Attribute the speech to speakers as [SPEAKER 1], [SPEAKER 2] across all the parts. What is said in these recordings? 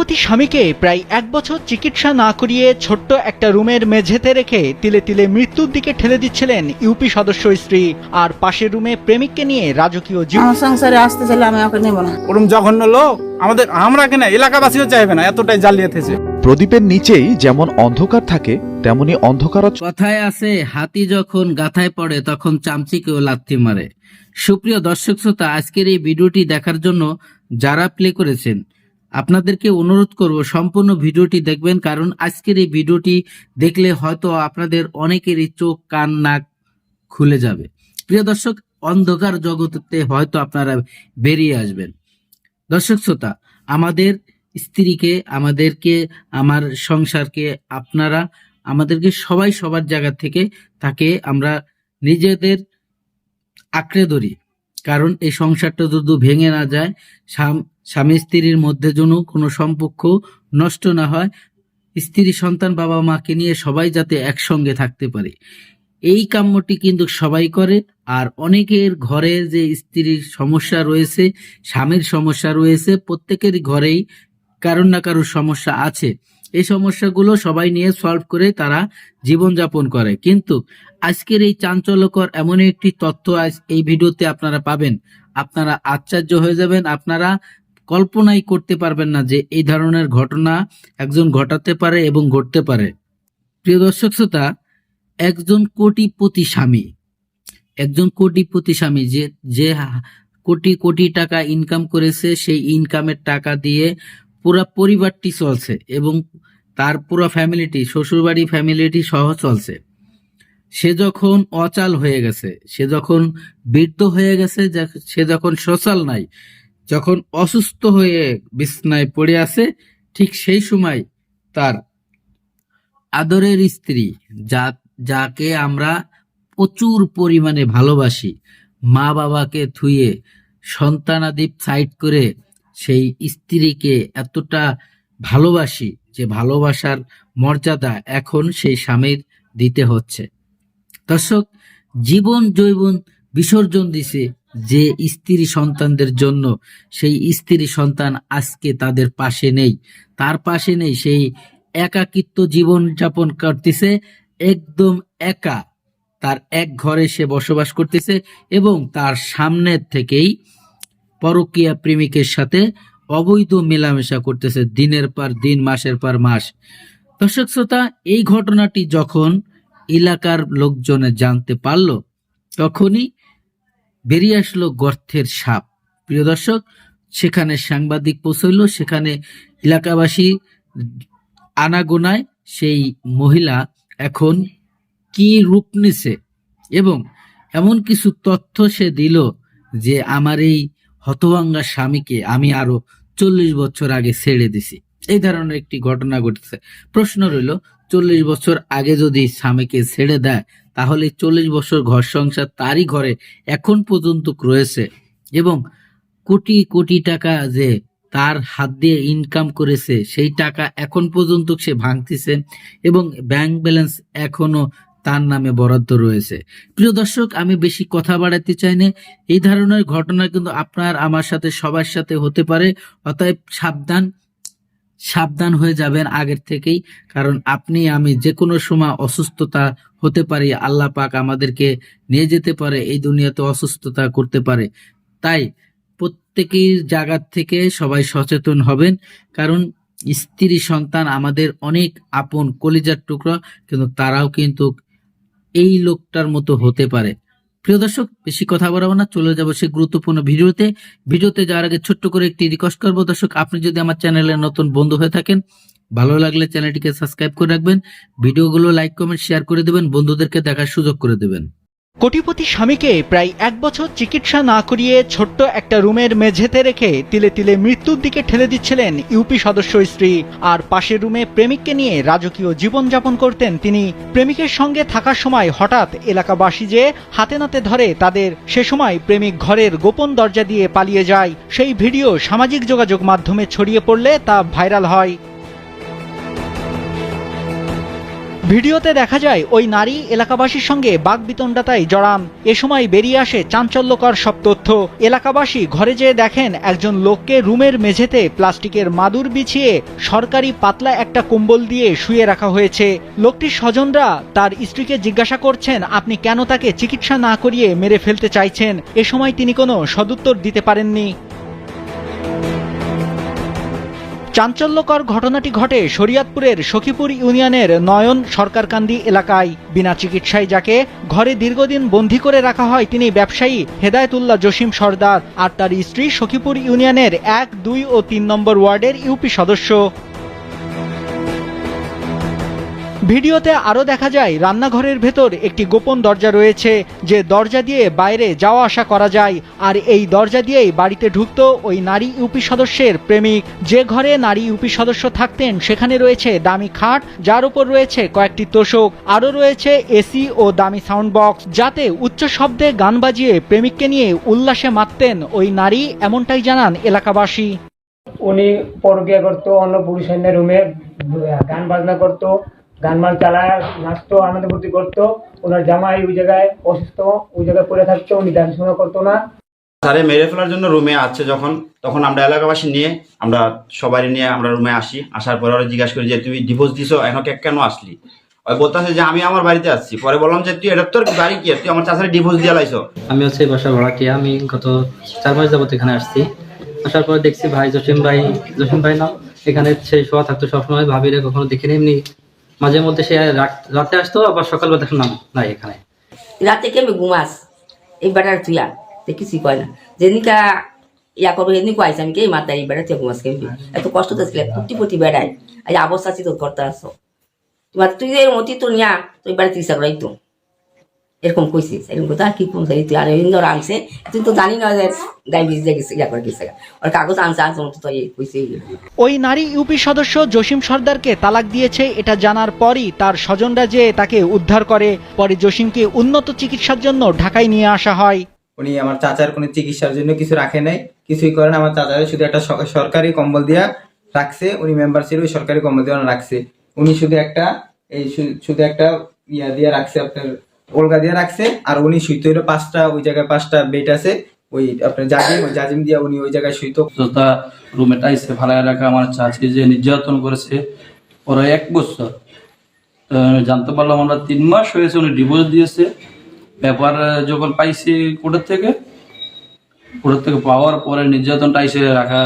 [SPEAKER 1] কোটিপতি স্বামীকে প্রায় এক বছর চিকিৎসা না করিয়ে ছোট্ট একটা রুমের মেঝেতে রেখে তিলে তিলে মৃত্যুর দিকে ঠেলে দিচ্ছিলেন ইউপি সদস্য স্ত্রী। আর পাশের রুমে প্রেমিককে নিয়ে রাজকীয় জীবন
[SPEAKER 2] সংসারে আসতে চাইলে আমি ওকে নেব না।
[SPEAKER 3] ওরম জঘন্য লোক? আমাদের আমরা কেনা? এলাকাবাসীও চাইবে না এতটাই জালিয়াতেছে
[SPEAKER 4] প্রদীপের নিচেই যেমন অন্ধকার থাকে তেমনি অন্ধকার
[SPEAKER 5] কথায় আছে হাতি যখন গাথায় পড়ে তখন চামচিকেও লাথি মারে। সুপ্রিয় দর্শক শ্রোতা আজকের এই ভিডিওটি দেখার জন্য যারা প্লে করেছেন আপনাদেরকে অনুরোধ করব সম্পূর্ণ ভিডিওটি দেখবেন, কারণ আজকের এই ভিডিওটি দেখলে হয়তো আপনাদের অনেকেরই চোখ, কান, নাক খুলে যাবে। প্রিয় দর্শক, অন্ধকার জগতে হয়তো আপনারা বেরিয়ে আসবেন। দর্শক শ্রোতা, আমাদের স্ত্রীকে, আমাদেরকে, আমার সংসারকে, আপনারা, আমাদেরকে সবাই সবার জায়গা থেকে তাকে আমরা নিজেদের আঁকড়ে ধরি। কারণ এই সংসারটা যদি ভেঙে না যায় স্বামী স্ত্রীর মধ্যে যেন কোনো সম্পর্ক নষ্ট না হয়, স্ত্রী সন্তান বাবা মাকে নিয়ে সবাই যাতে একসঙ্গে থাকতে পারে। এই কাম্যটি কিন্তু সবাই করে, আর অনেকের ঘরে যে স্ত্রীর সমস্যা রয়েছে, স্বামীর সমস্যা রয়েছে, প্রত্যেকের ঘরেই কারোর না কারোর সমস্যা আছে। এই সমস্যাগুলো সবাই নিয়ে সলভ করে তারা জীবনযাপন করে। কিন্তু আজকের এই চাঞ্চল্যকর এমন একটি তথ্য আজ এই ভিডিওতে আপনারা পাবেন। আপনারা আশ্চর্য হয়ে যাবেন, আপনারা কল্পনাই করতে পারবেন না যে এই ধরনের ঘটনা একজন ঘটাতে পারে এবং ঘটতে পারে। প্রিয় দর্শক শ্রোতা, একজন কোটিপতি স্বামী, একজন কোটিপতি স্বামী যে যে কোটি কোটি টাকা ইনকাম করেছে, সেই ইনকামের টাকা দিয়ে পুরা পরিবারটি চলছে এবং তার পুরো ফ্যামিলিটি, শ্বশুরবাড়ি ফ্যামিলিটি সহ চলছে। সে যখন অচাল হয়ে গেছে, সে যখন বৃদ্ধ হয়ে গেছে সে যখন সচাল নাই, যখন অসুস্থ হয়ে বিছনায় পড়ে আছে, ঠিক সেই সময় তার আদরের স্ত্রী, যা, যাকে আমরা প্রচুর পরিমাণে ভালোবাসি মা বাবাকে থুয়ে সন্তানাদি সাইড করে সেই স্ত্রীকে এতটা ভালোবাসি যে ভালোবাসার মর্যাদা এখন সেই স্বামীর দিতে হচ্ছে। দর্শক, জীবন জৈবন বিসর্জন দিছে যে স্ত্রী সন্তানদের জন্য। সেই স্ত্রী সন্তান আজকে তাদের পাশে নেই। তার পাশে নেই সেই একাকিত্ব জীবন যাপন করতেছে, একদম একা। তার এক ঘরে সে বসবাস করতেছে এবং তার সামনের থেকেই পরকীয়া প্রেমিকের সাথে অবৈধ মেলামেশা করতেছে দিনের পর দিন, মাসের পর মাস। দর্শক শ্রোতা, এই ঘটনাটি যখন এলাকার লোকজনে জানতে পারল, তখনই বেরিয়ে আসলো গর্থের সাপ। প্রিয় দর্শক, সেখানে সাংবাদিক পৌঁছইল, সেখানে এলাকাবাসী আনাগোনায় সেই মহিলা এখন কি রূপ নিছে এবং এমন কিছু তথ্য সে দিল যে আমার এই হতভাঙ্গা স্বামীকে আমি আরও চল্লিশ বছর আগে ছেড়ে দিছি। এই ধরনের একটি ঘটনা ঘটেছে। প্রশ্ন রইল, চল্লিশ বছর আগে যদি স্বামীকে ছেড়ে দেয়, তাহলে চল্লিশ বছর ঘর সংসার তারই ঘরে এখন পর্যন্ত রয়েছে এবং কোটি কোটি টাকা যে তার হাত দিয়ে ইনকাম করেছে, সেই টাকা এখন পর্যন্ত সে ভাঙতেছে এবং ব্যাংক ব্যালেন্স এখনও তার নামে বরাদ্দ রয়েছে। প্রিয় দর্শক, আমি বেশি কথা বাড়াতে চাই না। এই ধরনের ঘটনা কিন্তু আপনার, আমার সাথে, সবার সাথে হতে পারে। অতএব সাবধান সাবধান হয়ে যাবেন আগের থেকেই। কারণ আপনি, আমি যে কোনো সময় অসুস্থতা হতে পারি, আল্লাহ পাক আমাদেরকে নিয়ে যেতে পারে, এই দুনিয়াতে অসুস্থতা করতে পারে। তাই প্রত্যেকের জায়গার থেকে সবাই সচেতন হবেন। কারণ স্ত্রী সন্তান আমাদের অনেক আপন কলিজার টুকরা, কিন্তু তারাও কিন্তু এই লোকটার মতো হতে পারে। প্রিয় দর্শক, বেশি কথা বলাবো না, চলে যাব সেই গুরুত্বপূর্ণ ভিডিওতে। ভিডিওতে যাওয়ার আগে ছোট্ট করে একটি রিকোয়েস্ট করব দর্শক, আপনি যদি আমার চ্যানেলে নতুন বন্ধু হয়ে থাকেন, ভালো লাগলে চ্যানেলটিকে সাবস্ক্রাইব করে রাখবেন, ভিডিওগুলো লাইক কমেন্ট শেয়ার করে দেবেন, বন্ধুদেরকে দেখার সুযোগ করে দেবেন।
[SPEAKER 1] কোটিপতি স্বামীকে প্রায় এক বছর চিকিৎসা না করিয়ে ছোট্ট একটা রুমের মেঝেতে রেখে তিলে তিলে মৃত্যুর দিকে ঠেলে দিচ্ছিলেন ইউপি সদস্য স্ত্রী। আর পাশের রুমে প্রেমিককে নিয়ে রাজকীয় জীবনযাপন করতেন তিনি। প্রেমিকের সঙ্গে থাকার সময় হঠাৎ এলাকাবাসী যে হাতে নাতে ধরে তাদের সে সময় প্রেমিক ঘরের গোপন দরজা দিয়ে পালিয়ে যায়। সেই ভিডিও সামাজিক যোগাযোগ মাধ্যমে ছড়িয়ে পড়লে তা ভাইরাল হয়। ভিডিওতে দেখা যায় ওই নারী এলাকাবাসীর সঙ্গে বাগবিতণ্ডাতায় জড়ান। এ সময় বেরিয়ে আসে চাঞ্চল্যকর সব তথ্য। এলাকাবাসী ঘরে যেয়ে দেখেন একজন লোককে রুমের মেঝেতে প্লাস্টিকের মাদুর বিছিয়ে সরকারি পাতলা একটা কম্বল দিয়ে শুয়ে রাখা হয়েছে। লোকটির স্বজনরা তার স্ত্রীকে জিজ্ঞাসা করছেন, আপনি কেন তাকে চিকিৎসা না করিয়ে মেরে ফেলতে চাইছেন? এ সময় তিনি কোনো সদুত্তর দিতে পারেননি। চাঞ্চল্যকর ঘটনাটি ঘটে শরিয়াতপুরের সখীপুর ইউনিয়নের নয়ন সরকারকান্দি এলাকায়। বিনা চিকিৎসায় যাকে ঘরে দীর্ঘদিন বন্দি করে রাখা হয়, তিনি ব্যবসায়ী হেদায়তুল্লাহ জসিম সর্দার আর তার স্ত্রী সখীপুর ইউনিয়নের এক, দুই ও তিন নম্বর ওয়ার্ডের ইউপি সদস্য। ভিডিওতে আরও দেখা যায়, রান্নাঘরের ভেতর একটি গোপন দরজা রয়েছে, যে দরজা দিয়ে বাইরে যাওয়া আসা করা যায়। আর এই দরজা দিয়েই বাড়িতে ঢুকত ওই নারী ইউপি সদস্যের প্রেমিক। যে ঘরে নারী ইউপি সদস্য থাকতেন, সেখানে রয়েছে দামি খাট, যার উপর রয়েছে কয়েকটি তোষক। আরও রয়েছে এসি ও দামি সাউন্ড বক্স, যাতে উচ্চ শব্দে গান বাজিয়ে প্রেমিককে নিয়ে উল্লাসে মাততেন ওই নারী, এমনটাই জানান এলাকাবাসী।
[SPEAKER 6] উনি পরকিয়া করতো, অন্য পুরুষের রুমে গান বাজনা করতো। গান মান চালায় নাচতো আনন্দ ফুর্তি করতো ওনার জামাই ওই জায়গায় অসুস্থ ওই জায়গায় পড়ে থাকতো উনি দেখাশোনা করতো না।
[SPEAKER 7] স্যারে মেরে ফেলার জন্য রুমে আসছে যখন তখন আমরা এলাকাবাসী নিয়ে আমরা সবাই নিয়ে আমরা রুমে আসি। আসার পরে ওরা জিজ্ঞাসা করি যে তুই ডিভোর্স দিছো এখন কে- কেন আসলি? ওই বলতেছে যে আমি আমার বাড়িতে আসছি। পরে বললাম যে তুই এটা তোর বাড়ি কি? তুই আমার চাচারে ডিভোর্স দিয়ে লাইছো?
[SPEAKER 8] আমি হচ্ছে বাসা ভাড়াটিয়া আমি গত চার মাস যাবত এখানে আসছি। আসার পরে দেখছি ভাই জসিম ভাই জসিম ভাই না এখানে সেই শোয়া থাকতো সবসময় ভাবিরে কখনো দেখিনি এমনি মাঝে মধ্যে সে রাত- আসতো, আবার সকালবেলা দেখলাম নাই এখানে।
[SPEAKER 2] রাতে কেমন ঘুমাস? এই বেটার তুইয়া তে কিছুই কয় না। যেদিনকা ইয়া করব এদিন কয়েছে আমি, কে মাতার এই বেড়া তুই ঘুমাস কেমনি? এত কষ্ট তো ছিল ফুটি পুটি বেড়াই এই অবস্থা তোর করতে আসো। তোমার তুই এর মতি তো নিয়া, তুই বেড়াতে ইচ্ছা করাই তো এরকম কইছিস এরকম কথা আর কি কোন তুই আর ইন্দর আনছে তুই তো জানি না যে ডায়াবেটিস গেছে ইয়া করে গেছে ওর কাগজ আনছে আনছে তো এই কইছে
[SPEAKER 1] ওই নারী ইউপি সদস্য জসিম সর্দারকে তালাক দিয়েছে এটা জানার পরই তার স্বজনরা যে তাকে উদ্ধার করে পরে জসিমকে উন্নত চিকিৎসার জন্য ঢাকায় নিয়ে আসা হয়।
[SPEAKER 9] উনি আমার চাচার কোনো চিকিৎসার জন্য কিছু রাখে নাই কিছুই করেন আমার চাচার শুধু একটা সরকারি কম্বল দিয়া রাখছে উনি মেম্বার ছিল ওই সরকারি কম্বল দিয়ে রাখছে। উনি শুধু একটা এই শুধু একটা ইয়া দিয়ে রাখছে আপনার ওলগা দিয়ে রাখছে, আর উনি শুইতে হইল পাঁচটা, ওই জায়গায় পাঁচটা বেড আছে, ওই আপনার জাজিম জাজিম দিয়া উনি ওই জায়গায় শুইতো।
[SPEAKER 8] যথা রুমে টাইসে ভালো এলাকা আমার চাচি যে নির্যাতন করেছে, ওরা এক বছর। জানতে পারলাম আমরা তিন মাস হয়েছে উনি ডিভোর্স দিয়েছে। ব্যাপার যখন পাইছি কোর্টের থেকে কোর্টের থেকে পাওয়ার পরে নির্যাতনটা এসে রাখা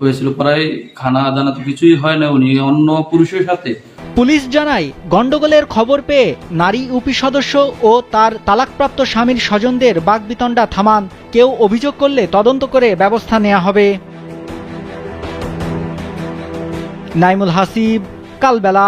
[SPEAKER 8] হয়েছিল। প্রায় খানা দানা তো কিছুই হয় না, উনি অন্য পুরুষের সাথে
[SPEAKER 1] পুলিশ জানায়, গণ্ডগোলের খবর পেয়ে নারী ইউপি সদস্য ও তার তালাকপ্রাপ্ত স্বামীর স্বজনদের বাগবিতণ্ডা থামান। কেউ অভিযোগ করলে তদন্ত করে ব্যবস্থা নেওয়া হবে। নাইমুল হাসিব, কালবেলা।